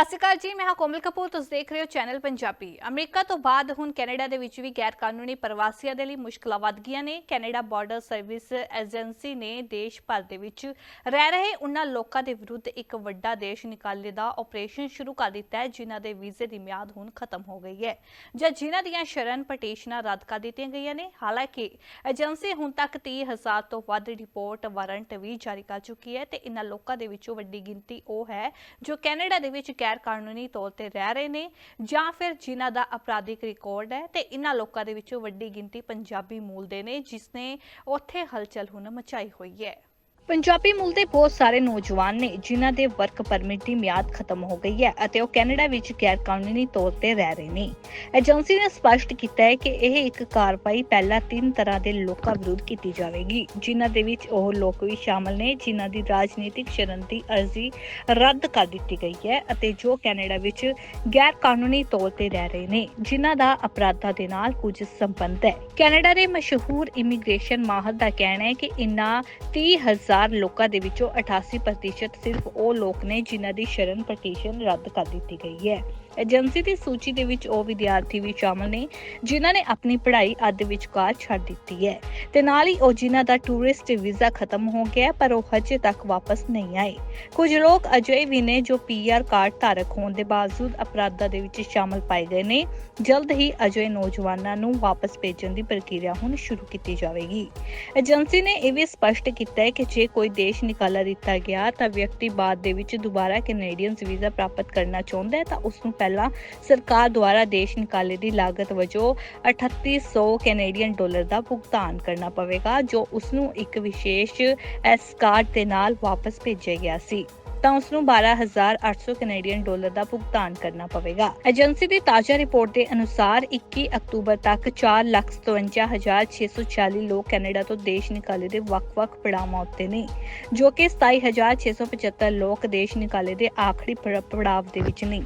ਸਤਿ ਸ਼੍ਰੀ ਅਕਾਲ ਜੀ, ਮੈਂ ਹਾਂ ਕੋਮਲ ਕਪੂਰ, ਤੁਸੀਂ ਦੇਖ ਰਹੇ ਹੋ ਚੈਨਲ ਪੰਜਾਬੀ। ਅਮਰੀਕਾ ਤੋਂ ਬਾਅਦ ਹੁਣ ਕੈਨੇਡਾ ਦੇ ਵਿੱਚ ਵੀ ਗੈਰ ਕਾਨੂੰਨੀ ਪ੍ਰਵਾਸੀਆਂ ਦੇ ਲਈ ਮੁਸ਼ਕਲਾਂ ਵੱਧ ਗਈਆਂ ਨੇ। ਕੈਨੇਡਾ ਬਾਰਡਰ ਸਰਵਿਸ ਏਜੰਸੀ ਨੇ ਦੇਸ਼ ਭਰ ਦੇ ਵਿੱਚ ਰਹਿ ਰਹੇ ਉਹਨਾਂ ਲੋਕਾਂ ਦੇ ਵਿਰੁੱਧ ਇੱਕ ਵੱਡਾ ਦੇਸ਼ ਨਿਕਾਲੇ ਦਾ ਆਪਰੇਸ਼ਨ ਸ਼ੁਰੂ ਕਰ ਦਿੱਤਾ ਹੈ, ਜਿਨ੍ਹਾਂ ਦੇ ਵੀਜ਼ੇ ਦੀ ਮਿਆਦ ਹੁਣ ਖਤਮ ਹੋ ਗਈ ਹੈ। ਜਾਂ ਜਿਨ੍ਹਾਂ ਦੀਆਂ ਸ਼ਰਨ ਪਟੀਸ਼ਨਾਂ ਰੱਦ ਕਰ ਦਿੱਤੀਆਂ ਗਈਆਂ ਨੇ। ਹਾਲਾਂਕਿ ਏਜੰਸੀ ਹੁਣ ਤੱਕ 30000 ਤੋਂ ਵੱਧ ਰਿਪੋਰਟ ਵਾਰੰਟ ਵੀ ਜਾਰੀ ਕਰ ਚੁੱਕੀ ਹੈ ਤੇ ਇਨ੍ਹਾਂ ਲੋਕਾਂ ਦੇ ਵਿੱਚੋਂ ਵੱਡੀ ਗਿਣਤੀ ਉਹ ਹੈ, ਜੋ ਕੈਨੇਡਾ ਦੇ ਵਿੱਚ ਗੈਰ ਕਾਨੂੰਨੀ ਤੌਰ ਤੇ ਰਹਿ ਰਹੇ ਨੇ ਜਾਂ ਫਿਰ ਜਿਨ੍ਹਾਂ ਦਾ ਅਪਰਾਧਿਕ ਰਿਕਾਰਡ ਹੈ ਤੇ ਇਨ੍ਹਾਂ ਲੋਕਾਂ ਦੇ ਵਿੱਚੋਂ ਵੱਡੀ ਗਿਣਤੀ ਪੰਜਾਬੀ ਮੂਲ ਦੇ ਨੇ, ਜਿਸ ਨੇ ਉੱਥੇ ਹਲਚਲ ਹੁਣ ਮਚਾਈ ਹੋਈ ਹੈ। ਪੰਜਾਬੀ ਮੂਲ ਦੇ ਬਹੁਤ ਸਾਰੇ ਨੌਜਵਾਨ ਨੇ, ਜਿਨ੍ਹਾਂ ਦੇ ਵਰਕ ਪਰਮਿਟ ਦੀ ਮਿਆਦ ਖਤਮ ਹੋ ਗਈ ਹੈ ਅਤੇ ਉਹ ਕੈਨੇਡਾ ਵਿੱਚ ਗੈਰ ਕਾਨੂੰਨੀ ਤੌਰ ਤੇ ਰਹਿ ਰਹੇ ਨੇ। ਏਜੰਸੀ ਨੇ ਸਪਸ਼ਟ ਕੀਤਾ ਹੈ ਕਿ ਇਹ ਇੱਕ ਕਾਰਵਾਈ ਪਹਿਲਾਂ ਤਿੰਨ ਤਰ੍ਹਾਂ ਦੇ ਲੋਕਾਂ ਵਿਰੁੱਧ ਕੀਤੀ ਜਾਵੇਗੀ, ਜਿਨ੍ਹਾਂ ਦੇ ਵਿੱਚ ਉਹ ਲੋਕ ਵੀ ਸ਼ਾਮਲ ਨੇ, ਜਿਨ੍ਹਾਂ ਦੀ ਰਾਜਨੀਤਿਕ ਸ਼ਰਨ ਦੀ ਅਰਜ਼ੀ ਰੱਦ ਕਰ ਦਿੱਤੀ ਗਈ ਹੈ ਅਤੇ ਜੋ ਕੈਨੇਡਾ ਵਿੱਚ ਗੈਰ ਕਾਨੂੰਨੀ ਤੌਰ ਤੇ ਰਹਿ ਰਹੇ ਨੇ, ਜਿਨ੍ਹਾਂ ਦਾ ਅਪਰਾਧਾਂ ਦੇ ਨਾਲ ਕੁਝ ਸੰਬੰਧ ਹੈ। ਕੈਨੇਡਾ ਦੇ ਮਸ਼ਹੂਰ ਇਮੀਗ੍ਰੇਸ਼ਨ ਮਾਹਰ ਦਾ ਕਹਿਣਾ ਹੈ ਕਿ ਇਨ੍ਹਾਂ 30000 ਲੋਕਾਂ ਦੇ ਵਿੱਚੋਂ 88% ਸਿਰਫ ਉਹ ਲੋਕ ਨੇ ਜਿਨ੍ਹਾਂ ਦੀ ਸ਼ਰਨ ਪਟੀਸ਼ਨ ਰੱਦ ਕਰ ਦਿੱਤੀ ਗਈ ਹੈ। ਏਜੰਸੀ ਦੀ ਸੂਚੀ ਦੇ ਵਿੱਚ ਉਹ ਵਿਦਿਆਰਥੀ ਵੀ ਸ਼ਾਮਲ ਨੇ ਜਿਨ੍ਹਾਂ ਨੇ ਆਪਣੀ ਪੜ੍ਹਾਈ ਅੱਧ ਵਿਚਕਾਰ ਛੱਡ ਦਿੱਤੀ ਹੈ ਤੇ ਨਾਲ ਹੀ ਉਹ ਜਿਨ੍ਹਾਂ ਦਾ ਟੂਰਿਸਟ ਵੀਜ਼ਾ ਖਤਮ ਹੋ ਗਿਆ ਪਰ ਉਹ ਹਜੇ ਤੱਕ ਵਾਪਸ ਨਹੀਂ ਆਏ। ਕੁਝ ਲੋਕ ਅਜੇ ਵੀ ਨੇ ਜੋ ਪੀਆਰ ਕਾਰਡ ਧਾਰਕ ਹੋਣ ਦੇ ਬਾਵਜੂਦ ਅਪਰਾਧਾਂ ਦੇ ਵਿੱਚ ਸ਼ਾਮਲ ਪਾਏ ਗਏ ਨੇ। ਜਲਦ ਹੀ ਅਜੇ ਨੌਜਵਾਨਾਂ ਨੂੰ ਵਾਪਸ ਭੇਜਣ ਦੀ ਪ੍ਰਕਿਰਿਆ ਹੁਣ ਸ਼ੁਰੂ ਕੀਤੀ ਜਾਵੇਗੀ। ਏਜੰਸੀ ਨੇ ਇਹ ਵੀ ਸਪਸ਼ਟ ਕੀਤਾ ਹੈ ਕਿ ਜੇ ਕੋਈ ਦੇਸ਼ ਨਿਕਾਲਾ ਦਿੱਤਾ ਗਿਆ ਤਾਂ ਵਿਅਕਤੀ ਬਾਅਦ ਦੇ ਵਿੱਚ ਦੁਬਾਰਾ ਕੈਨੇਡੀਅਨਸ ਵੀਜ਼ਾ ਪ੍ਰਾਪਤ ਕਰਨਾ ਚਾਹੁੰਦਾ ਹੈ ਤਾਂ ਉਸ ਨੂੰ ਪਹਿਲਾਂ ਸਰਕਾਰ ਦੁਆਰਾ ਦੇਸ਼ ਨਿਕਾਲੇ ਦੀ ਲਾਗਤ ਵਜੋਂ 3800 ਕੈਨੇਡੀਅਨ ਡਾਲਰ ਦਾ ਭੁਗਤਾਨ ਕਰਨਾ ਪਵੇਗਾ, ਜੋ ਉਸ ਨੂੰ ਇੱਕ ਵਿਸ਼ੇਸ਼ ਐਸ ਕਾਰਡ ਦੇ ਨਾਲ ਵਾਪਸ ਭੇਜਿਆ ਗਿਆ ਸੀ। ਤਾਂ ਉਸ ਨੂੰ 12800 ਕੈਨੇਡੀਅਨ ਡਾਲਰ ਦਾ ਭੁਗਤਾਨ ਕਰਨਾ ਪਵੇਗਾ। ਏਜੰਸੀ ਦੀ ਤਾਜ਼ਾ ਰਿਪੋਰਟ ਦੇ ਅਨੁਸਾਰ 21 ਅਕਤੂਬਰ ਤੱਕ 457640 ਲੋਕ ਕੈਨੇਡਾ ਤੋਂ ਦੇਸ਼ ਨਿਕਾਲੇ ਦੇ ਵੱਖ-ਵੱਖ ਪੜਾਵਾਂ ਉੱਤੇ ਨੇ, ਜੋ ਕਿ 27675 ਲੋਕ ਦੇਸ਼ ਨਿਕਾਲੇ ਦੇ ਆਖਰੀ ਪੜਾਵ ਦੇ ਵਿੱਚ ਨੇ।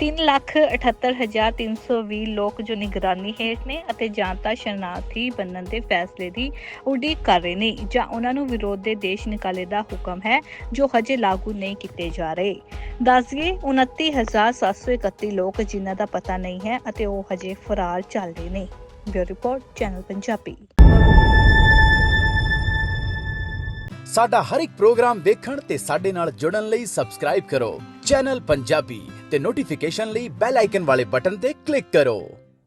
378320 ਲੋਕ ਜੋ ਨਿਗਰਾਨੀ ਹੇਠ ਨੇ ਅਤੇ ਜਾਂ ਤਾਂ ਸ਼ਰਨਾਰਥੀ ਬਣਨ ਦੇ ਫੈਸਲੇ ਦੀ ਉਡੀਕ ਕਰ ਰਹੇ ਨੇ, ਜਾਂ ਉਹਨਾਂ ਨੂੰ ਵਿਰੋਧ ਦੇ ਦੇਸ਼ ਨਿਕਾਲੇ ਦਾ ਹੁਕਮ ਹੈ, ਜੋ ਹਜੇ ਲਾਗੂ ਨਹੀਂ ਕੀਤੇ ਜਾ ਰਹੇ। ਦੱਸਈਏ 29731 ਲੋਕ ਜਿਨ੍ਹਾਂ ਦਾ ਪਤਾ ਨਹੀਂ ਹੈ ਅਤੇ ਉਹ ਹਜੇ ਫਰਾਰ ਚੱਲ ਰਹੇ ਨੇ। Bureau report, channel Punjabi. ਸਾਡਾ ਹਰ ਇੱਕ ਪ੍ਰੋਗਰਾਮ ਦੇਖਣ ਤੇ ਸਾਡੇ ਨਾਲ ਜੁੜਨ ਲਈ ਸਬਸਕ੍ਰਾਈਬ ਕਰੋ। ਚੈਨਲ ਪੰਜਾਬੀ ਤੇ ਨੋਟੀਫਿਕੇਸ਼ਨ ਲਈ ਬੈਲ ਆਈਕਨ ਵਾਲੇ ਬਟਨ ਤੇ ਕਲਿੱਕ ਕਰੋ।